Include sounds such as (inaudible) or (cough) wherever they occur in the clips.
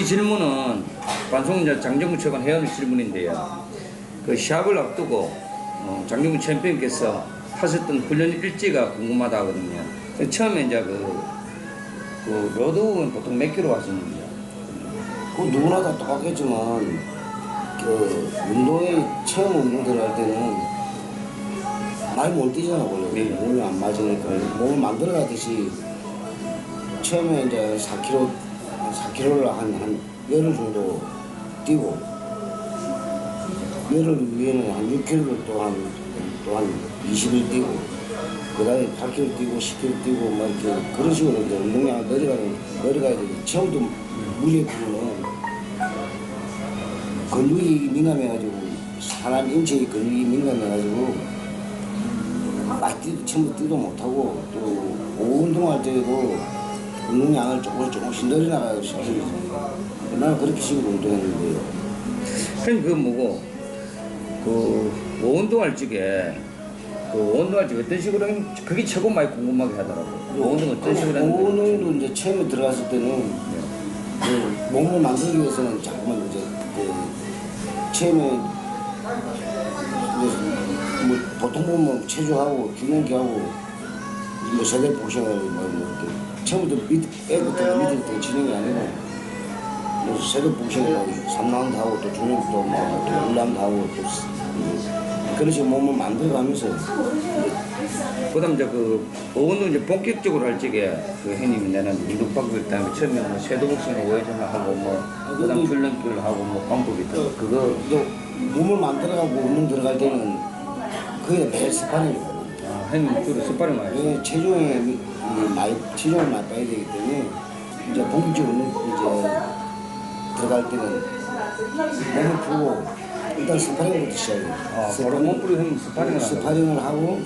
이 질문은 방송자 장정구 차관 회원의 질문인데요. 그 시합을 앞두고 어, 장정구 챔피언께서 하셨던 훈련 일지가 궁금하다 하거든요. 그 처음에 이제 그, 그 로드는 보통 몇 킬로 하시는데요? 그 누구나 다 똑같겠지만 그 운동에 처음 운동 들어갈 때는 많이 못 뛰잖아 원래 네. 몸이 안 맞으니까 몸을 만들어 가듯이 처음에 이제 4kg 4kg를 한, 한 열흘 정도 뛰고 열흘 위에는 한 6kg를 또한 또한 20일 뛰고 그 다음에 8kg 뛰고 10kg 뛰고 막 이렇게 그런 식으로 이제 운동량을 내려가는 내려가야 되지 처음부터 무리에 뛰면 근육이 민감해가지고 사람 인체의 근육이 민감해가지고 막 뛰도 처음부터 뛰도 못하고 또 오후 운동할 때도 운동량을 조금씩 조금씩 늘려나가야 시키지 나는 그렇게 식으로 운동했는데 형님 그건 뭐고 그 운동할 적에 그 운동할 적에 어떤 식으로 형님 그게 최고 많이 궁금하게 하더라고 요. 운동 어떤 식으로 하는 거예요? 운동도 이제 처음에 들어갔을 때는 그 몸을 만들기 위해서는 자꾸만 이제 그 처음에 그뭐 보통 보면 체조하고 균형기하고 뭐 세대 복싱을 뭐 이렇게 처음부터 밑 빼부터 밑에 진행이 아니고 뭐 세대 복싱을 하고 3라운드 하고 또 중량 또뭐 1라운드 하고 또 음, 그런 식으로 몸을 만들어가면서 그 다음 이제 그 운동 이제 본격적으로 할 적에 그 형님이 내는 운동 방법이 있다면 처음에 뭐 섀도복싱을 오해전을 하고 뭐 그 다음 줄넘기를 하고 뭐 방법이 있다. 그거 또 몸을 만들어가고 운동 들어갈 때는 그게 매일 습관이거든요. 아, 형님 주로 스파링 많이 해요. 왜 체중에 많이 체중을 많이 빼야 되기 때문에 이제 본격적으로 이제 들어갈 때는 몸을 풀고 일단 스파링부터 시작해요. 아, 바로 몸 풀고 형님 스파링을? 스파링을 하고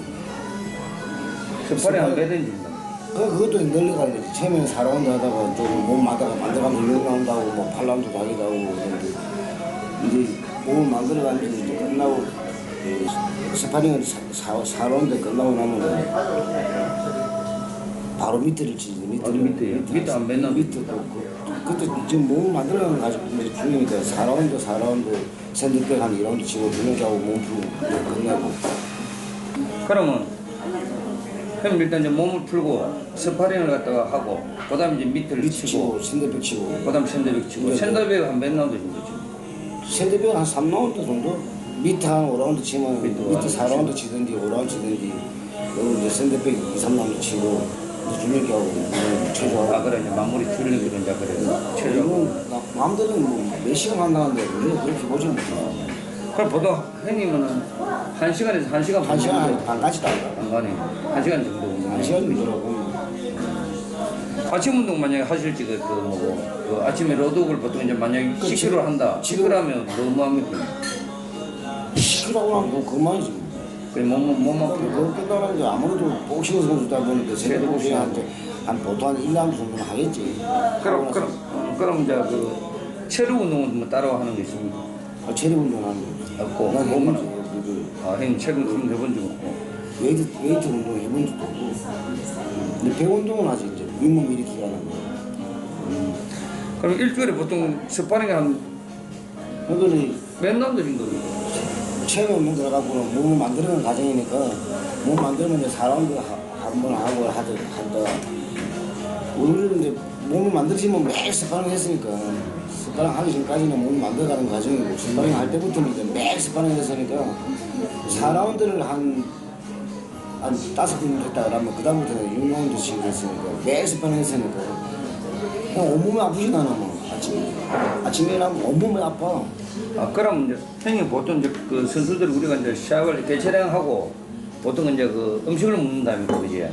스파링 한 매든지 그 그것도 늘려가는 거지. 처음에는 4라운드 하다가 좀몸 만다가 만들어가면 6라운드 하고 뭐 8라운드 하기도 하고 그러는데 이제 몸을 만들어가면서 이제 끝나고 그 스파링을 4, 4라운드 끝나고 나면 바로 밑에를 치지 밑에 바로 밑에요? 밑에 안 맨날 밑에 또 그- 그때 지금 몸을 만들어가는 가지고 이제 중이니까 4라운드 4라운드 샌드백 한 2라운드 치고 두명하고 몸 풀고 이제 끝내고. 그러면 형님 일단 이제 몸을 풀고 스파링을 갖다가 하고 그다음 이제 밑을 밑 치고 치고 샌드백 치고. 그다음 샌드백 치고. 네, 네. 샌드백 한 몇 라운드 정도 치고 샌드백 한 3라운드 정도? 밑에 한 5라운드 치면 밑에 밑에 5라운드 4라운드 치든지 5라운드 치든지 그리고 이제 샌드백 2, 3라운드 치고 이제 줄넘기하고 뭐아 그래. 이제 마무리 줄넘기로 이제 그래 최저 이건 나- 남들은 뭐몇 시간 한다는데 우리는 그렇게 보지 못해 그럼 보통 형님은 한 시간에서 한 시간 한 시간 한 반까지도 안 가. 안 가네. 한 시간 정도 한 운동해 시간 정도라고. 아침 운동 만약에 하실지 그, 그 뭐고. 그 아침에 로드옥을 보통 이제 만약에 그 10kg 지금- 한다. 지금- 10kg 하면 너무 합니까? 시키라고 하면 뭐 그만이지 뭐. 그래 몸만 몸만 그거 끝나는 게 아무래도 복싱 선수다 보니까 세대 복싱 한테 한 보통 한 1라운드 정도는 하겠지. 그럼 그럼. 어, 그럼 이제 그 체력 운동은 뭐 따로 하는 게 있습니까? 아, 체력 운동하는 거 없고. 난 해보지 그. 아 형님 그런 거 해본 적 없고. 웨이트, 웨이트 운동 해본 적도 없고. 근데 배 운동은 하지 이제 윗몸 일으키기 하는 거. 그럼 일주일에 보통 스파링 한몇 그거는 라운드 정도 체력 운동 들어가고는 몸을 만드는 과정이니까 몸 만들면 이제 4라운드 한번 하고 하더 한다 우리는 이제 몸을 만들지면 매일 스파링 했으니까 스파링 하기 전까지는 몸을 만들어가는 과정이고 스파링 할 때부터는 이제 매일 스파링 했으니까 4라운드를 한 한 다섯 번 했다 그러면 그 다음부터는 6라운드 씩 했으니까 매일 스파링 했으니까 그냥 온몸이 아프진 않아 뭐 아침에 아침에 일하면 온몸이 아파 아 그럼 이제 형님 보통 이제 그 선수들 우리가 이제 샤워를 대체량하고 보통 이제 그 음식을 먹는다니까 그지?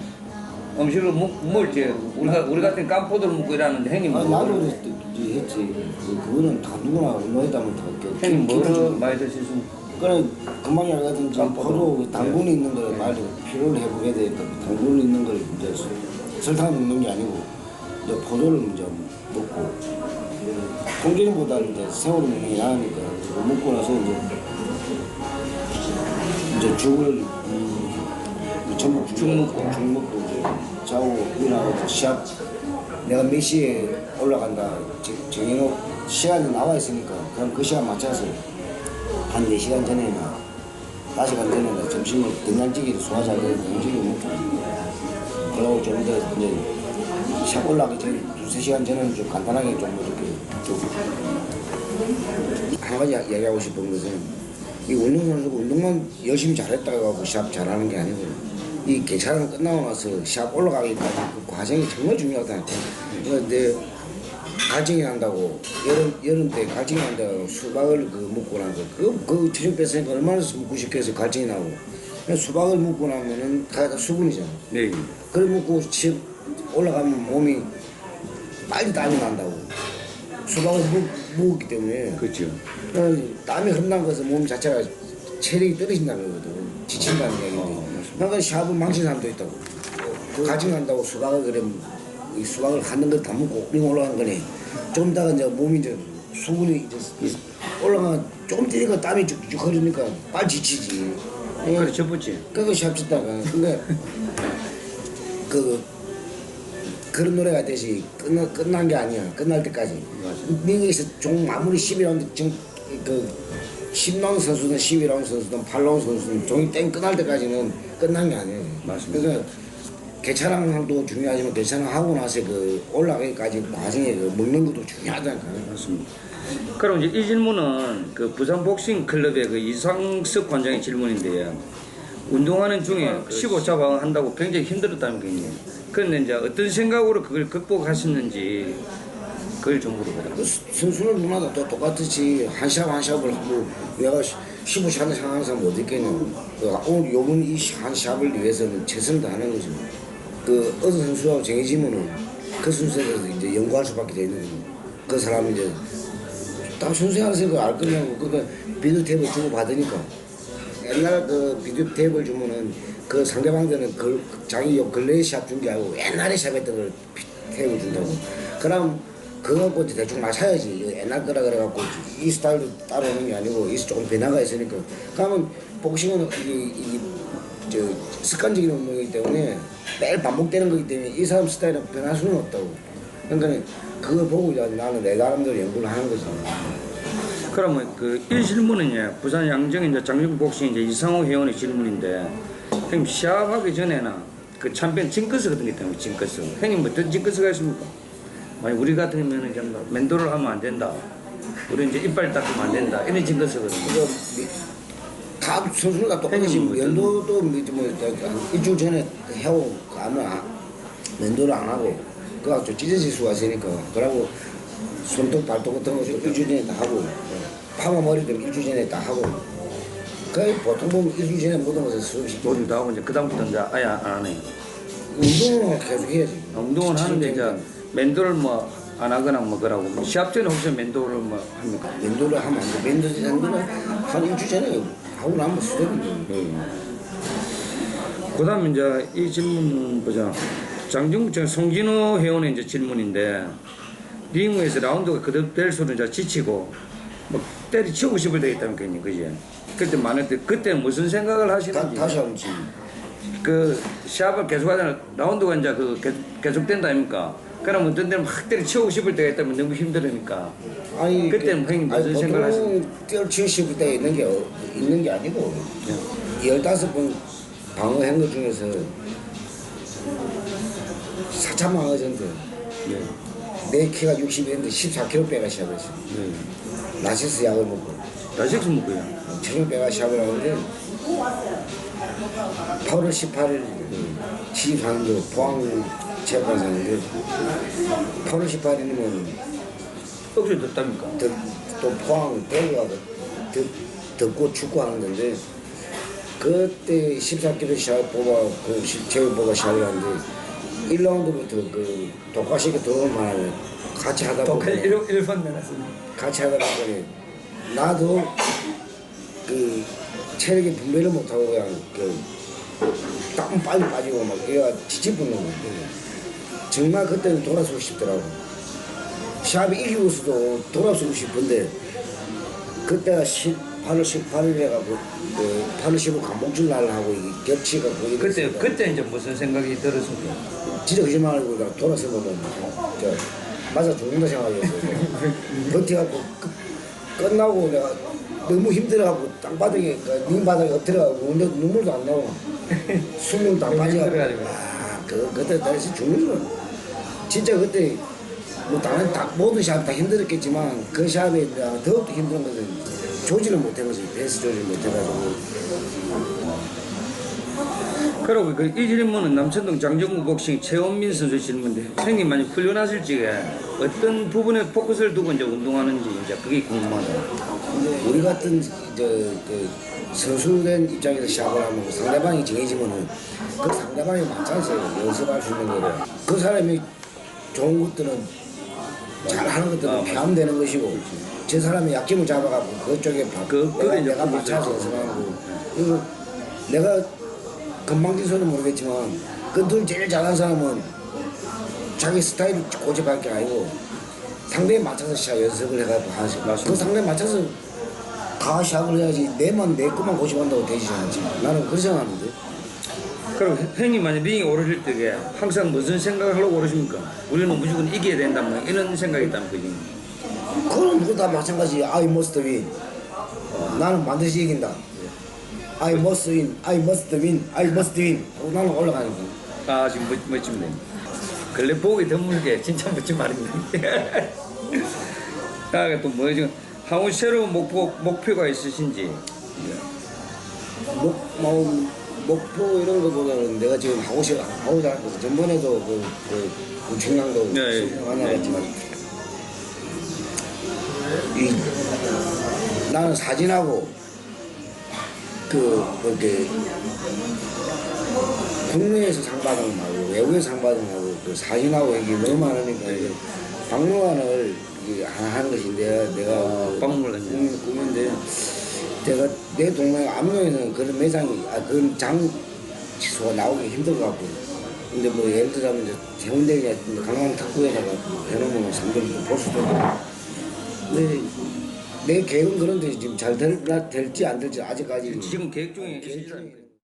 음식을 먹, 먹을 때 우리가 우리 같은 깐포도를 먹고 일하는데 형님 아, 뭐 나도 그랬- 했지. 그, 그거는 다 누구나 운동했다면 다 이렇게. 형님 뭐를 많이 드시습니까? 그래, 금방 얘기하던 저 깜빡. 포도 그 당분이 네. 있는 거를 빨리 피로를 회복해야 되니까 당분이 있는 걸 이제 설탕 먹는 게 아니고 이제 포도를 이제 먹고 동계보다는 이제 세월이 게 나으니까 그거 먹고 나서 이제 이제 죽을 음, 전복 죽 먹고 죽 먹고 이제 자고 일어나고 시합 내가 몇 시에 올라간다. 지- 정해놓 시간이 나와 있으니까 그럼 그 시간 맞춰서 한 4시간 전에나 5시간 전에나 점심을 된장찌개를 소화잘 되는 된장찌개 먹고 그러고 좀더 이제 샵 올라가기 전에 두세 시간 전에는 좀 간단하게 좀 이렇게 좀 한 가지 야- 이야기하고 싶은 것은 이 운동 선수가 운동만 열심히 잘했다고 하고 샵 잘하는 게 아니고 이 개차량 끝나고 나서 샵 올라가기까지 그 과정이 정말 중요하다. 그런데 갈증이 난다고 여름 여름 때 갈증이 난다고 수박을 그 먹고 나서 그그 체중 뺐으니까 얼마나 먹고 싶겠어 갈증이 나고 수박을 먹고 나면은 다 수분이잖아. 네. 그걸 먹고 집 올라가면 몸이 빨리 땀이 난다고. 수박을 먹, 먹었기 때문에 그렇죠. 어, 땀이 흐른다는 것은 몸 자체가 체력이 떨어진다는 거거든. 지친다는 얘기인데. 어, 그러니까 샵을 망친 사람도 있다고. 가증한다고 수박을 그래 이 수박을 하는 걸 다 먹고 링 올라간 거네. 좀 이따가 이제 몸이 이제 수분이 이제 올라가 조금 뛰니까 땀이 쭉쭉 흐르니까 빨리 지치지. 그래 첫 번째. 그거 샵 짓다가 그러니까 (laughs) 그 그런 노래가 있듯이 끝나, 끝난 게 아니야 끝날 때까지 미국에서 종 마무리 11라운드 지금 그 10라운드 선수든 12라운드 선수든 8라운드 선수든 종이 땡 끝날 때까지는 끝난 게 아니에요 맞습니다. 그러니까 개차량도 중요하지만 개차량 하고 나서 그 올라가기까지 과정에 그 먹는 것도 중요하다니까요 맞습니다. 그럼 이제 이 질문은 그 부산 복싱 클럽의 그 이상석 관장의 질문인데요. 운동하는 중에 15차 방어 한다고 굉장히 힘들었다는 거예요. 그런데 이제 어떤 생각으로 그걸 극복하셨는지 그걸 좀 물어보라. 그 수- 선수는 누나도 또 똑같이 한샵한 샵을 하고 내가 15샷을 향하는 사람 어디 있겠냐 그 오늘 요번 이한 샵을 위해서는 최선을 다하는 거죠 그 어느 선수하고 정해지면은 그 선수에 대해서 이제 연구할 수밖에 되는 거죠 그 사람이 이제 딱 선수 안에서 그알 거냐고 그거 비디오 탭을 주고 받으니까 옛날 그 비디오 탭을 주면은 그 상대방들은 그 자기 요 근래의 샵준게 아니고 옛날에 샵했던 걸 비- 탭을 준다고. 그럼 그거 갖고 대충 맞춰야지. 옛날 거라 그래갖고 이 스타일도 따라오는 게 아니고 이 조금 변화가 있으니까. 그러면 복싱은 이게, 이게 저 습관적인 운동이기 때문에 매일 반복되는 거기 때문에 이 사람 스타일은 변할 수는 없다고. 그러니까 그걸 보고 나는 내 나름대로 연구를 하는 거지. 그러면 그 1질문은요. 부산 양정 이제 장중 복싱 이제 이상호 회원의 질문인데 형님 시합하기 전에는 그 참변 징크스 같은 게 있다면 징크스. 형님 어떤 징크스가 있습니까? 만약 우리 같으면은 좀 멘도를 하면 안 된다. 우리 이제 이빨 닦으면 안 된다. 이런 징크스거든요. 선수는 다 똑같이 형님 뭐 뭐, 뭐한 일주일 전에 해오 가면 아, 면도를 안 하고 좀 찢어질 수가 있으니까 그러고 손톱 발톱 같은 거 일주일 전에 다 하고 파마 머리도 일주일 전에 다 하고. 거의 보통 보면 일주일 전에 모든 것을 수없이 모두 다 하고 이제 그 다음부터 이제 아예 안 하네. 운동을 계속 해야지. 운동은 하는데 이제 멘도를 뭐 안 하거나 뭐 그러고 시합 전에 혹시 멘도를 뭐 합니까? 면도를 하면 안돼. 면도 면도는 한 일주일 전에 하고 나면 수되는 그다음 이제 이 질문 보자. 장정부청 송진호 회원의 이제 질문인데 링에서 라운드가 거듭될수록 이제 지치고 뭐 때리치고 싶을 있다는 거니 그지? 그때 많을 때 그때 무슨 생각을 다, 하시는지 다시 하면 지그 시합을 계속하잖아 라운드가 이제 그 계속, 계속된다 아닙니까? 그럼 어떤 때는 막 때려치우고 싶을 때가 있다면 너무 힘들으니까 아니 그때는 그- 형님 무슨 생각을 보통 뛰어치고 싶을 때 있는 게 어- 있는 게 아니고 열다섯 번 방어한 것 중에서 사참 방어전데 네. 내 키가 60인데 14kg 빼가 시작했어. 네. 라시스 약을 먹고 야식수 먹고요. 체중 빼가 시작을 하는데 8월 18일 지방도 포항 하는데 8월 18일이면 억지 듣답니까? 더, 또 포항 대구가 더, 덥고 축구하는 건데 그때 14kg 시합 뽑아 그 시- 제일 뽑아 시합을 하는데 1라운드부터 그 독과식이 들어오면 안 같이 하다 보면 1번 내놨습니다. 같이 하다 보니 나도 그 체력이 분배를 못하고 그냥 그땀 빨리 빠지고 막 얘가 지치붙는 거야 정말 그때는 돌아서고 싶더라고 시합이 이기고서도 돌아서고 싶은데 그때가 18월 18일에가 그 8월 15일 간목줄 날하고 이게 겹치가고 이랬어요. 그때 그때 이제 무슨 생각이 들었습니까? 진짜 거짓말 알고 나 돌아서면은 저 맞아 죽는다 생각이었어요. (laughs) 버티갖고 끝- 끝나고 내가 너무 힘들어갖고 땅바닥에 그 민바닥에 엎드려가고 눈물도 안 나와. 안 너무 빠져가지고. 아, 그 그때 다시 죽는 건 진짜 그때 뭐 다른 다 모든 샵 다 힘들었겠지만 그 샵에 더욱더 힘든 것은 조지를 못해가지고 베이스 조지를 못해가지고 그리고 그 이 질문은 남천동 장정구 복싱 최원민 선수 질문인데 형님 많이 훈련하실 적에 어떤 부분에 포커스를 두고 이제 운동하는지 이제 그게 궁금하다. 우리 같은 저그 선수된 입장에서 시합을 하면 그 상대방이 정해지면은 그 상대방에 맞춰서 연습할 수 있는 거를 그 사람이 좋은 것들은 잘하는 것들은 아, 피하면 되는 것이고 저 사람이 약점을 잡아갖고 그쪽에 바, 그- 내가, 내가 맞춰서. 연습하는 거고 그리고 내가 건방진소는 모르겠지만 그둘 제일 잘하는 사람은 자기 스타일을 고집할 게 아니고 상대에 맞춰서 시합 연습을 해가지고 하지. 맞습니다. 그 상대에 맞춰서 다 시합을 해야지 내만 내 것만 고집한다고 되지 않지. 나는 그렇게 생각하는데. 그리고 형님 만약 링에 오르실 때에 항상 무슨 생각을 하려고 오르십니까? 우리는 무조건 이겨야 된다 뭐 이런 생각이 있다면 그지? 그건 누구 다 마찬가지. I must win. 나는 반드시 이긴다. I must win. I must win. I must win. 나는 올라가는 거야. 아 지금 멋, 멋집네. 근래 보기 드물게 진짜 멋진 말입니다. 아, 또뭐 지금 향후 새로운 목표 목표가 있으신지? 목, 뭐, 목표 이런 거보다는 내가 지금 하고 싶어 하는 거 전번에도 그, 그, 그 중량도 네, 예. 만나봤지만 이 나는 사진하고 그 이렇게 국내에서 상 받은 거 말고 외국에서 상 받은 거 말고 그 사진하고 이게 너무 많으니까 이제 박물관을 하는 것이 내가 내가 그 박물관이요? 꿈- 꿈인데 제가 내 동네 암로에는 그런 매장이 아 그런 장소가 나오기 힘들 것 같고. 근데 뭐 예를 들자면 이제 해운대나 강남 탁구에다가 해놓으면 사람들이 볼 수도 있고. 근데 내 계획은 그런데 지금 잘 될, 될지 안 될지 아직까지. 지금 계획 중에 계획? 중에